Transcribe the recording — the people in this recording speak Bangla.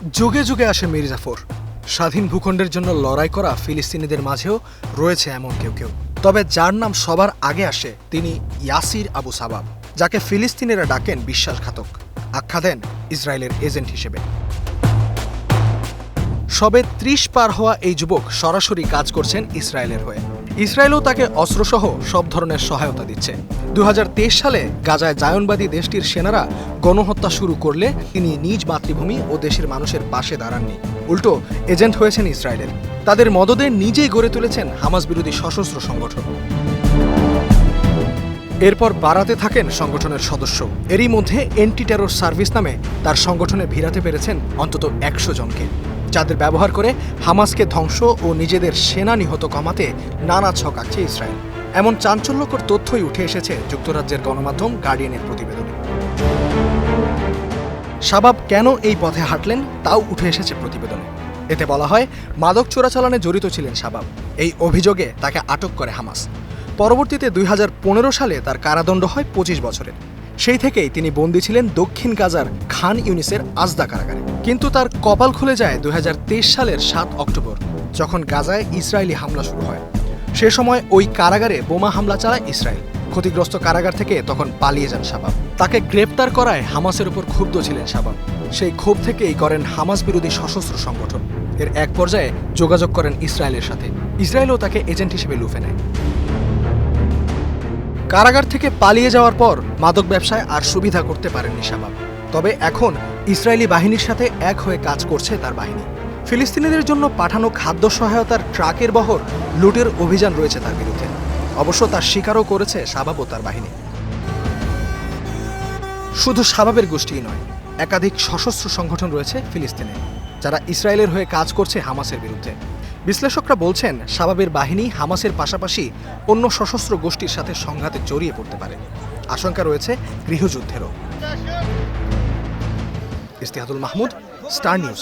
যুগে যুগে আসে মির্জাফর। স্বাধীন ভূখণ্ডের জন্য লড়াই করা ফিলিস্তিনিদের মাঝেও রয়েছে এমন কেউ কেউ। তবে যার নাম সবার আগে আসে তিনি ইয়াসির আবু সাবাব, যাকে ফিলিস্তিনিরা ডাকেন বিশ্বাসঘাতক, আখ্যা দেন ইসরায়েলের এজেন্ট হিসেবে। সবে ত্রিশ পার হওয়া এই যুবক সরাসরি কাজ করছেন ইসরায়েলের হয়ে। ইসরায়েলও তাকে অস্ত্রসহ সব ধরনের সহায়তা দিচ্ছে। দু হাজার তেইশ সালে গাজায় জায়নবাদী দেশটির সেনারা গণহত্যা শুরু করলে তিনি নিজ মাতৃভূমি ও দেশের মানুষের পাশে দাঁড়াননি। উল্টো, এজেন্ট হয়েছেন ইসরায়েলের। তাদের মদদে নিজেই গড়ে তুলেছেন হামাস বিরোধী সশস্ত্র সংগঠন। এরপর বাড়াতে থাকেন সংগঠনের সদস্য। এরই মধ্যে এন্টি টেরর সার্ভিস নামে তার সংগঠনে ভিড়াতে পেরেছেন অন্তত একশো জনকে। যাদের ব্যবহার করে হামাসকে ধ্বংস ও নিজেদের সেনা নিহত কমাতে নানা ছক আঁকছে ইসরায়েল। এমন চাঞ্চল্যকর তথ্যই উঠে এসেছে যুক্তরাজ্যের গণমাধ্যম গার্ডিয়ানের প্রতিবেদনে। শাবাব, কেন এই পথে হাঁটলেন? তাও উঠে এসেছে প্রতিবেদনে। এতে বলা হয়, মাদক চোরাচালানে জড়িত ছিলেন শাবাব। এই অভিযোগে তাকে আটক করে হামাস। পরবর্তীতে দুই হাজার পনেরো সালে তার কারাদণ্ড হয় পঁচিশ বছরের। সেই থেকেই তিনি বন্দী ছিলেন দক্ষিণ গাজার খান ইউনিসের আজদা কারাগারে। কিন্তু তার কপাল খুলে যায় দু হাজার তেইশ সালের সাত অক্টোবর, যখন গাজায় ইসরায়েলি হামলা শুরু হয়। সে সময় ওই কারাগারে বোমা হামলা চালায় ইসরায়েল। ক্ষতিগ্রস্ত কারাগার থেকে তখন পালিয়ে যান শাবাব। তাকে গ্রেপ্তার করায় হামাসের উপর ক্ষুব্ধ ছিলেন শাবাব। সেই ক্ষোভ থেকেই করেন হামাস বিরোধী সশস্ত্র সংগঠন। এর এক পর্যায়ে যোগাযোগ করেন ইসরায়েলের সাথে। ইসরায়েলও তাকে এজেন্ট হিসেবে লুফে নেয়। কারাগার থেকে পালিয়ে যাওয়ার পর মাদক ব্যবসায় আর সুবিধা করতে পারেননি শাবাব। তবে এখন ইসরায়েলি বাহিনীর সাথে এক হয়ে কাজ করছে তার বাহিনী। ফিলিস্তিনিদের জন্য পাঠানো খাদ্য সহায়তার ট্রাকের বহর, লুটের অভিযান রয়েছে তার বিরুদ্ধে। অবশ্য তার স্বীকারও করেছে শাবাব ও তার বাহিনী। শুধু শাবাবের গোষ্ঠীই নয়, একাধিক সশস্ত্র সংগঠন রয়েছে ফিলিস্তিনে, যারা ইসরায়েলের হয়ে কাজ করছে হামাসের বিরুদ্ধে। বিশ্লেষকরা বলছেন সাবাবের বাহিনী হামাসের পাশাপাশি অন্য সশস্ত্র গোষ্ঠীর সাথে সংঘাতে জড়িয়ে পড়তে পারে। আশঙ্কা রয়েছে গৃহযুদ্ধেরও। Istihadul Mahmud, Star News.